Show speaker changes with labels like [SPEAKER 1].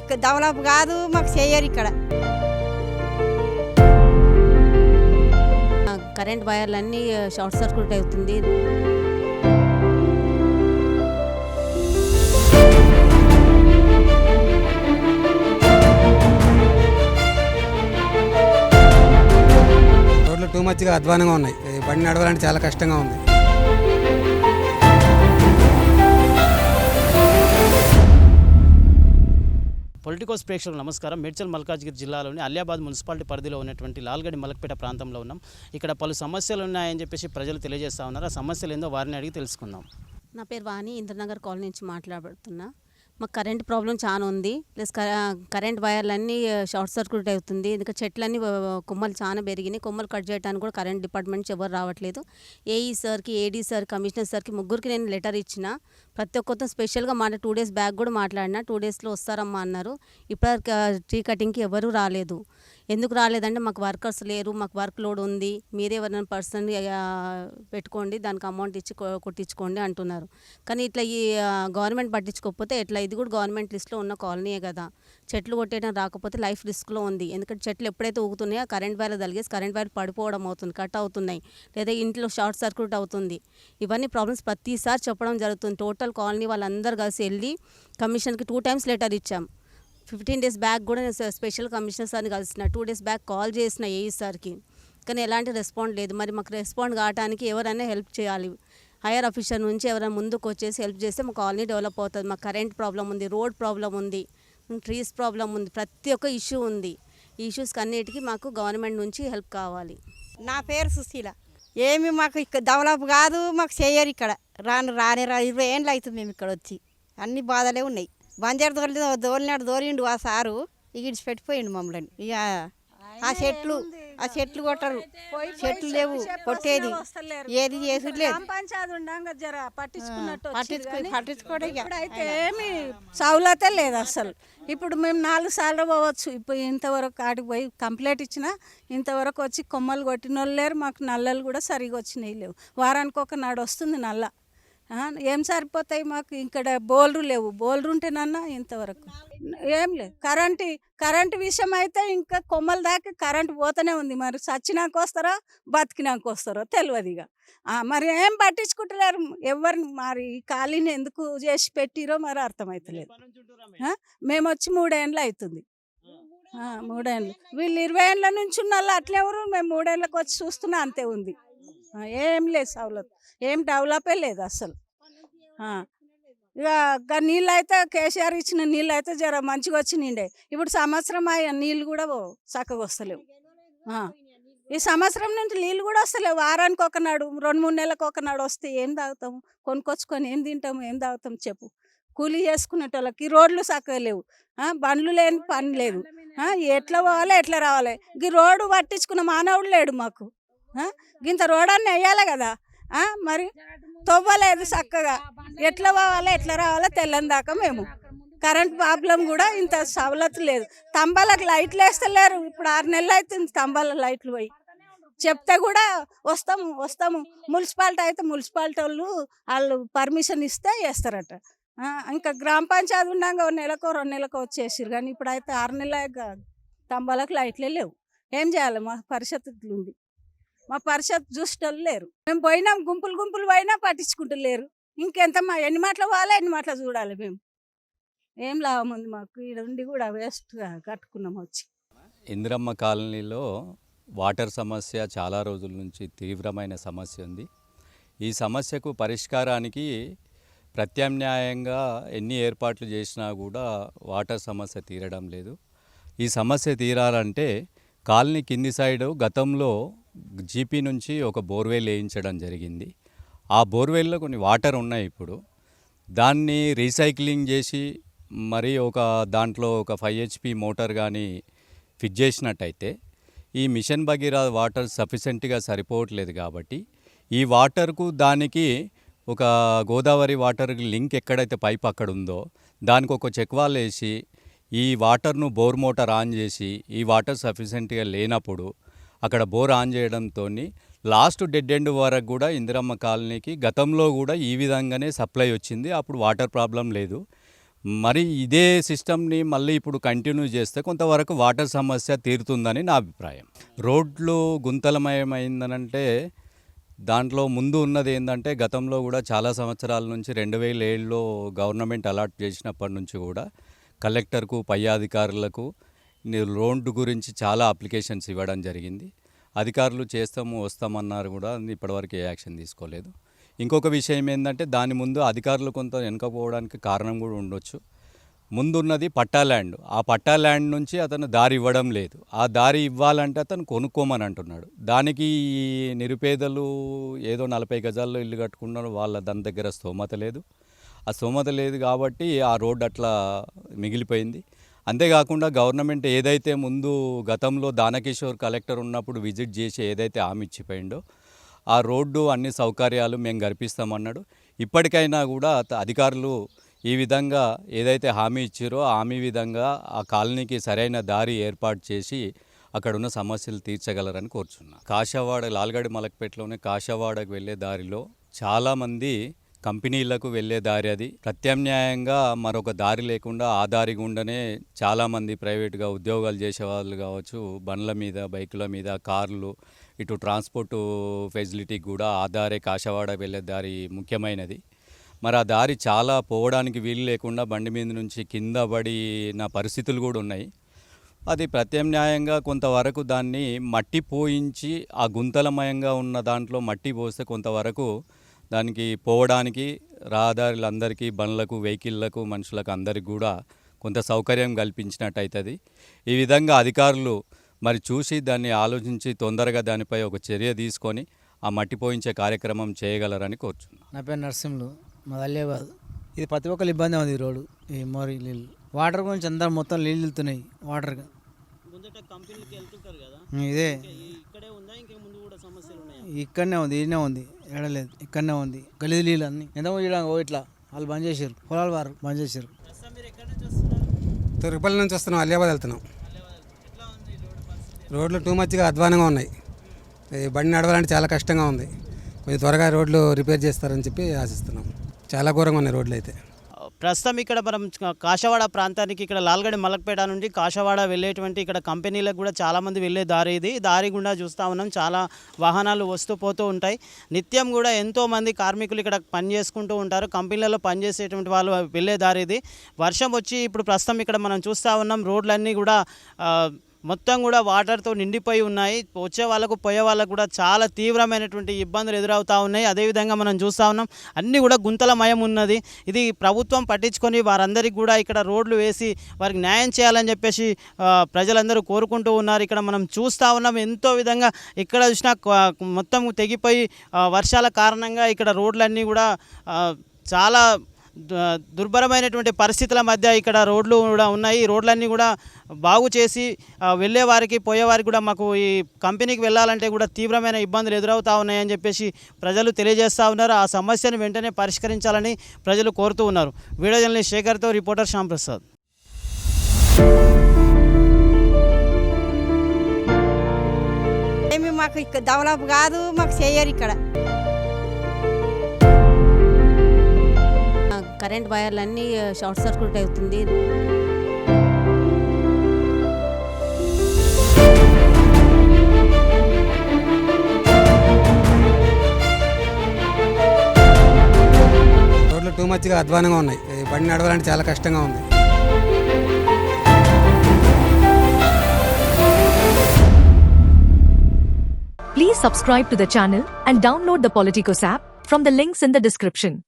[SPEAKER 1] ఇక్కడ డెవలప్ కాదు మాకు చేయరు ఇక్కడ.
[SPEAKER 2] కరెంట్ వైర్లన్నీ షార్ట్ సర్క్యూట్ అవుతుంది.
[SPEAKER 3] రోడ్లు టూ మచ్గా అధ్వానంగా ఉన్నాయి. బండి నడవాలంటే చాలా కష్టంగా ఉంది.
[SPEAKER 4] పొలిటికోస్ ప్రేక్షకులు నమస్కారం. మేడ్చల్ మల్కాజ్గిరి జిల్లాలోని అలియాబాద్ మున్సిపాలిటీ పరిధిలో ఉన్నటువంటి లాల్గడి మలక్పేట ప్రాంతంలో ఉన్నాం. ఇక్కడ పలు సమస్యలు ఉన్నాయని చెప్పేసి ప్రజలు తెలియజేస్తా ఉన్నారు. ఆ సమస్యలు ఏందో వారిని అడిగి తెలుసుకుందాం.
[SPEAKER 2] నా పేరు వాణి ఇంద్రనగర్ కాలనీ నుంచి మాట్లాడుతున్నా. మాకు కరెంట్ ప్రాబ్లం చాలా ఉంది. ప్లస్ కరెంట్ వైర్లన్నీ షార్ట్ సర్క్యూట్ అవుతుంది. ఇంకా చెట్లన్నీ కొమ్మలు చాలా పెరిగినాయి. కొమ్మలు కట్ చేయడానికి కూడా కరెంట్ డిపార్ట్మెంట్ నుంచి ఎవరు రావట్లేదు. ఏఈ సార్కి ఏడీ సార్ కమిషనర్ సార్కి ముగ్గురికి నేను లెటర్ ఇచ్చిన ప్రతి ఒక్కరితో స్పెషల్గా మాట టూ డేస్ బ్యాక్ కూడా మాట్లాడినా టూ డేస్లో వస్తారమ్మా అన్నారు. ఇప్పటివరకు ట్రీ కటింగ్కి ఎవరూ రాలేదు. ఎందుకు రాలేదంటే మాకు వర్కర్స్ లేరు మాకు వర్క్ లోడ్ ఉంది మీరే ఎవరైనా పర్సన్ పెట్టుకోండి దానికి అమౌంట్ ఇచ్చి కొ- కొట్టించుకోండి అంటున్నారు. కానీ ఇట్లా ఈ గవర్నమెంట్ పట్టించుకోకపోతే ఎట్లా ఇది కూడా గవర్నమెంట్ లిస్ట్లో ఉన్న కాలనీయే కదా. చెట్లు కొట్టేయడం రాకపోతే లైఫ్ రిస్క్లో ఉంది. ఎందుకంటే చెట్లు ఎప్పుడైతే ఊగుతున్నాయో కరెంట్ వైర్ తలిగేసి కరెంట్ వైర్ పడిపోవడం అవుతుంది కట్ అవుతున్నాయి. లేదా ఇంట్లో షార్ట్ సర్క్యూట్ అవుతుంది. ఇవన్నీ ప్రాబ్లమ్స్ ప్రతిసారి చెప్పడం జరుగుతుంది. టోటల్ కాలనీ వాళ్ళందరూ కలిసి వెళ్ళి కమిషన్కి టూ టైమ్స్ లెటర్ ఇచ్చాం. ఫిఫ్టీన్ డేస్ బ్యాక్ కూడా నేను స్పెషల్ కమిషనర్ సార్ని కలిసిన టూ డేస్ బ్యాక్ కాల్ చేసిన ఏఈ సార్కి. కానీ ఎలాంటి రెస్పాండ్ లేదు. మరి మాకు రెస్పాండ్ కావడానికి ఎవరైనా హెల్ప్ చేయాలి. హైయర్ ఆఫీసర్ నుంచి ఎవరైనా ముందుకు వచ్చేసి హెల్ప్ చేస్తే మా కాలనీ డెవలప్ అవుతుంది. మాకు కరెంట్ ప్రాబ్లం ఉంది రోడ్ ప్రాబ్లం ఉంది ట్రీస్ ప్రాబ్లం ఉంది ప్రతి ఒక్క ఇష్యూ ఉంది. ఈ ఇష్యూస్కి అన్నిటికీ మాకు గవర్నమెంట్ నుంచి హెల్ప్ కావాలి.
[SPEAKER 1] నా పేరు సుశీల. ఏమి మాకు ఇక్కడ డెవలప్ కాదు మాకు చేయరు ఇక్కడ. రాను రాని రా ఇరవై ఏండ్లు అవుతుంది మేము ఇక్కడ వచ్చి అన్ని బాధలే ఉన్నాయి. బంజారు దోలి దోలినాడు దోరిండు ఆ సారు. ఇక ఇడిచి పెట్టిపోయిండు మమ్మల్ని. ఇక ఆ చెట్లు ఆ చెట్లు కొట్టరు. చెట్లు లేవు కొట్టేది. ఏది చేసుడు లేదు పట్టించుకోవడం
[SPEAKER 5] ఇప్పుడైతే ఏమి సౌలతే లేదు అసలు. ఇప్పుడు మేము నాలుగు సార్లు పోవచ్చు. ఇప్పుడు ఇంతవరకు ఆడికి పోయి కంప్లైంట్ ఇచ్చినా ఇంతవరకు వచ్చి కొమ్మలు కొట్టిన వాళ్ళు లేరు. మాకు నల్లలు కూడా సరిగా వచ్చినాయి లేవు. వారానికి ఒక నాడు వస్తుంది నల్ల. ఏం సరిపోతాయి మాకు? ఇక్కడ బోల్రు లేవు. బోల్రు ఉంటేనన్నా ఇంతవరకు. ఏం లేదు. కరెంటు కరెంటు విషయం అయితే ఇంకా కొమ్మల దాకా కరెంటు పోతూనే ఉంది. మరి చచ్చినాక వస్తారో బతికినాక వస్తారో తెలియదు ఇక మరి ఏం పట్టించుకుంటలేరు. ఎవరిని మరి ఈ ఖాళీని ఎందుకు చేసి పెట్టిరో మరి అర్థమవుతలేదు మేము వచ్చి మూడేళ్ళు అవుతుంది మూడేండ్లు. మూడేళ్ళు వీళ్ళు ఇరవై ఏళ్ళ నుంచి ఉన్న వాళ్ళు అట్లే ఎవరు మేము మూడేళ్ళకి వచ్చి చూస్తున్నా అంతే ఉంది. ఏం లేదు సవలత్ ఏం డెవలపే లేదు అసలు. ఇక నీళ్ళు అయితే కేసీఆర్ ఇచ్చిన నీళ్ళు అయితే జర మంచిగా వచ్చి నిండే ఇప్పుడు సంవత్సరం అయ్యా నీళ్ళు కూడా చక్కగా వస్తలేవు. ఈ సంవత్సరం నుంచి నీళ్ళు కూడా వస్తలేవు. వారానికి ఒకనాడు రెండు మూడు నెలలకు ఒకనాడు వస్తే ఏం తాగుతాము? కొనుక్కొచ్చుకొని ఏం తింటాము? ఏం తాగుతాం చెప్పు. కూలీ చేసుకునేటోళ్ళకి ఈ రోడ్లు చక్కగా లేవు. బండ్లు లేని పని లేదు. ఎట్లా పోవాలి? ఎట్లా రావాలి? ఈ రోడ్డు పట్టించుకున్న మానవుడు లేడు మాకు. గింత రోడ్ అన్నీ వేయాలి కదా. మరి తవ్వలేదు చక్కగా. ఎట్లా పోవాలా ఎట్లా రావాలో తెల్లని దాకా మేము. కరెంట్ ప్రాబ్లం కూడా ఇంత సవలత లేదు. స్తంభాలకు లైట్లు వేస్తలేరు. ఇప్పుడు ఆరు నెలలు అవుతుంది స్తంభాల లైట్లు పోయి. చెప్తే కూడా వస్తాము వస్తాము. మున్సిపాలిటీ అయితే మున్సిపాలిటీ వాళ్ళు వాళ్ళు పర్మిషన్ ఇస్తే వేస్తారట. ఇంకా గ్రామ పంచాయతీ ఉండగా నెలకో రెండు నెలకో వచ్చేసారు కానీ ఇప్పుడు అయితే ఆరు నెలలు స్తంభాలకు లైట్లే లేవు. ఏం చేయాలి మా పరిస్థితులు ఉంది. మా పరిషత్ చూసేటోళ్ళు లేరు. మేము పోయినాం గుంపులు గుంపులు పోయినా పట్టించుకుంటూ లేరు. ఇంకెంత మా ఎన్ని మాటలు పోవాలి ఎన్ని మాటలు చూడాలి మేము. ఏం లాభం ఉంది మాకు ఈడ ఉండి కూడా వేస్ట్గా కట్టుకున్నాం వచ్చి.
[SPEAKER 6] ఇందిరమ్మ కాలనీలో వాటర్ సమస్య చాలా రోజుల నుంచి తీవ్రమైన సమస్య ఉంది. ఈ సమస్యకు పరిష్కారానికి ప్రత్యామ్నాయంగా ఎన్ని ఏర్పాట్లు చేసినా కూడా వాటర్ సమస్య తీరడం లేదు. ఈ సమస్య తీరాలంటే కాలనీ కింది సైడు గతంలో జీపీ నుంచి ఒక బోర్వెల్ వేయించడం జరిగింది. ఆ బోర్వెల్లో కొన్ని వాటర్ ఉన్నాయి ఇప్పుడు. దాన్ని రీసైక్లింగ్ చేసి మరి ఒక దాంట్లో ఒక ఫైవ్ హెచ్పి మోటార్ కానీ ఫిట్ చేసినట్టయితే ఈ మిషన్ భగీరా వాటర్ సఫిషియెంట్గా సరిపోవట్లేదు కాబట్టి ఈ వాటర్కు దానికి ఒక గోదావరి వాటర్ లింక్ ఎక్కడైతే పైప్ అక్కడ ఉందో దానికి ఒక చెక్వాల్ వేసి ఈ వాటర్ను బోర్ మోటార్ ఆన్ చేసి ఈ వాటర్ సఫిషియెంట్గా లేనప్పుడు అక్కడ బోర్ ఆన్ చేయడంతో లాస్ట్ డెడ్ ఎండ్ వరకు కూడా ఇందిరమ్మ కాలనీకి గతంలో కూడా ఈ విధంగానే సప్లై వచ్చింది. అప్పుడు వాటర్ ప్రాబ్లం లేదు. మరి ఇదే సిస్టమ్ని మళ్ళీ ఇప్పుడు కంటిన్యూ చేస్తే కొంతవరకు వాటర్ సమస్య తీరుతుందని నా అభిప్రాయం. రోడ్లు గుంతలమయమైందనంటే దాంట్లో ముందు ఉన్నది ఏంటంటే గతంలో కూడా చాలా సంవత్సరాల నుంచి రెండు వేల ఏళ్ళలో గవర్నమెంట్ అలాట్ చేసినప్పటి నుంచి కూడా కలెక్టర్కు పై అధికారులకు నేను రోడ్డు గురించి చాలా అప్లికేషన్స్ ఇవ్వడం జరిగింది. అధికారులు చేస్తాము వస్తామన్నారు కూడా ఇప్పటివరకు ఏ యాక్షన్ తీసుకోలేదు. ఇంకొక విషయం ఏంటంటే దాని ముందు అధికారులు కొంత వెనకపోవడానికి కారణం కూడా ఉండొచ్చు. ముందున్నది పట్టా ల్యాండ్. ఆ పట్టా ల్యాండ్ నుంచి అతను దారి ఇవ్వడం లేదు. ఆ దారి ఇవ్వాలంటే అతను కొనుక్కోమని అంటున్నాడు. దానికి ఈ నిరుపేదలు ఏదో నలభై గజాల్లో ఇల్లు కట్టుకున్నారు వాళ్ళ దాని దగ్గర స్తోమత లేదు. ఆ స్తోమత లేదు కాబట్టి ఆ రోడ్డు అట్లా మిగిలిపోయింది. అంతేకాకుండా గవర్నమెంట్ ఏదైతే ముందు గతంలో దానకిషోర్ కలెక్టర్ ఉన్నప్పుడు విజిట్ చేసి ఏదైతే హామీ ఇచ్చిపోయిండో ఆ రోడ్డు అన్ని సౌకర్యాలు మేము గర్పిస్తామన్నాడు ఇప్పటికైనా కూడా అధికారులు ఈ విధంగా ఏదైతే హామీ ఇచ్చారో హామీ విధంగా ఆ కాలనీకి సరైన దారి ఏర్పాటు చేసి అక్కడ ఉన్న సమస్యలు తీర్చగలరని కోరుచున్నా. కాషావాడ లాల్గడి మలక్పేటలోనే కాషావాడకు వెళ్ళే దారిలో చాలామంది కంపెనీలకు వెళ్ళే దారి అది. ప్రత్యామ్నాయంగా మరొక దారి లేకుండా ఆ దారి గుండానే చాలామంది ప్రైవేట్గా ఉద్యోగాలు చేసేవాళ్ళు కావచ్చు బండ్ల మీద బైకుల మీద కార్లు ఇటు ట్రాన్స్పోర్ట్ ఫెసిలిటీ కూడా ఆ దారే కాశవాడ వెళ్ళే దారి ముఖ్యమైనది. మరి ఆ దారి చాలా పోవడానికి వీలు లేకుండా బండి మీద నుంచి కింద పడిన పరిస్థితులు కూడా ఉన్నాయి. అది ప్రత్యామ్నాయంగా కొంతవరకు దాన్ని మట్టి పోయించి ఆ గుంతలమయంగా ఉన్న దాంట్లో మట్టి పోస్తే కొంతవరకు దానికి పోవడానికి రహదారులందరికీ బండ్లకు వెహికల్లకు మనుషులకు అందరికి కూడా కొంత సౌకర్యం కల్పించినట్టు అవుతుంది ఈ విధంగా అధికారులు మరి చూసి దాన్ని ఆలోచించి తొందరగా దానిపై ఒక చర్య తీసుకొని ఆ మట్టి పోయించే కార్యక్రమం చేయగలరని కోరుచున్నాను.
[SPEAKER 7] నా పేరు నరసింహులు మా అలియాబాద్ ఇది ప్రతి ఒక్కరు ఇబ్బంది ఉంది ఈ రోడ్డు ఈ మోరీ నీళ్ళు. వాటర్ గురించి అందరు మొత్తం నీళ్ళు వెళ్తున్నాయి వాటర్.
[SPEAKER 4] ముందట కంపెనీలకి వెళ్తుంటారు కదా?
[SPEAKER 7] ఇదే.
[SPEAKER 4] ఇక్కడే ఉందా? ఇంకా ముందు కూడా సమస్యలు ఉన్నాయా?
[SPEAKER 7] ఇక్కడనే ఉంది ఈడనే ఉంది. ఏడలేదు ఇక్కడనే ఉంది. గలీజ్ నీళ్ళు అన్ని ఎంత చేయడానికి ఓ ఇట్లా. వాళ్ళు బంద్ చేశారు పొలాలు వారు బంద్ చేశారు
[SPEAKER 4] తిరుపతి నుంచి
[SPEAKER 3] వస్తున్నాం అలియాబాద్ వెళ్తున్నాం. రోడ్లు టూ మచ్గా అధ్వానంగా ఉన్నాయి. బండి నడవాలంటే చాలా కష్టంగా ఉంది. కొంచెం త్వరగా రోడ్లు రిపేర్ చేస్తారని చెప్పి ఆశిస్తున్నాం. చాలా ఘోరంగా ఉన్నాయి రోడ్లు అయితే.
[SPEAKER 4] ప్రస్తుతం ఇక్కడ మనం కాషవాడ ప్రాంతానికి ఇక్కడ లాల్గడి మలక్పేట నుండి కాషవాడ వెళ్ళేటువంటి ఇక్కడ కంపెనీలకు కూడా చాలామంది వెళ్ళే దారి ఇది. దారి గుండా చూస్తూ ఉన్నాం. చాలా వాహనాలు వస్తూ పోతూ ఉంటాయి. నిత్యం కూడా ఎంతోమంది కార్మికులు ఇక్కడ పని చేసుకుంటూ ఉంటారు. కంపెనీలలో పనిచేసేటువంటి వాళ్ళు వెళ్ళే దారి ఇది. వర్షం వచ్చి ఇప్పుడు ప్రస్తుతం ఇక్కడ మనం చూస్తూ ఉన్నాం. రోడ్లన్నీ కూడా మొత్తం కూడా వాటర్తో నిండిపోయి ఉన్నాయి. వచ్చే వాళ్ళకు పోయే వాళ్ళకు కూడా చాలా తీవ్రమైనటువంటి ఇబ్బందులు ఎదురవుతూ ఉన్నాయి. అదేవిధంగా మనం చూస్తూ ఉన్నాం అన్నీ కూడా గుంతలమయం ఉన్నది. ఇది ప్రభుత్వం పట్టించుకొని వారందరికీ కూడా ఇక్కడ రోడ్లు వేసి వారికి న్యాయం చేయాలని చెప్పేసి ప్రజలందరూ కోరుకుంటూ ఉన్నారు. ఇక్కడ మనం చూస్తూ ఉన్నాం ఎంతో విధంగా ఇక్కడ చూసినా మొత్తం తెగిపోయి వర్షాల కారణంగా ఇక్కడ రోడ్లన్నీ కూడా చాలా దుర్భరమైనటువంటి పరిస్థితుల మధ్య ఇక్కడ రోడ్లు కూడా ఉన్నాయి. ఈ రోడ్లన్నీ కూడా బాగు చేసి వెళ్ళేవారికి పోయేవారికి కూడా మాకు ఈ కంపెనీకి వెళ్ళాలంటే కూడా తీవ్రమైన ఇబ్బందులు ఎదురవుతా ఉన్నాయని చెప్పేసి ప్రజలు తెలియజేస్తూ ఉన్నారు. ఆ సమస్యను వెంటనే పరిష్కరించాలని ప్రజలు కోరుతూ ఉన్నారు. వీడియో జర్నలిస్ట్ శేఖర్తో రిపోర్టర్ శ్యాంప్రసాద్.
[SPEAKER 1] ఏమి మాకు ఇక్కడ డెవలప్ కాదు మాకు చేయరు ఇక్కడ.
[SPEAKER 2] కరెంట్ వైర్లన్నీ షార్ట్ సర్క్యూట్ అవుతుంది
[SPEAKER 3] రోడ్లు టూ మచ్గా అధ్వానంగా ఉన్నాయి బండి నడవాలంటే చాలా కష్టంగా ఉంది
[SPEAKER 8] Please subscribe to the channel and download the Politicos app from the links in the description.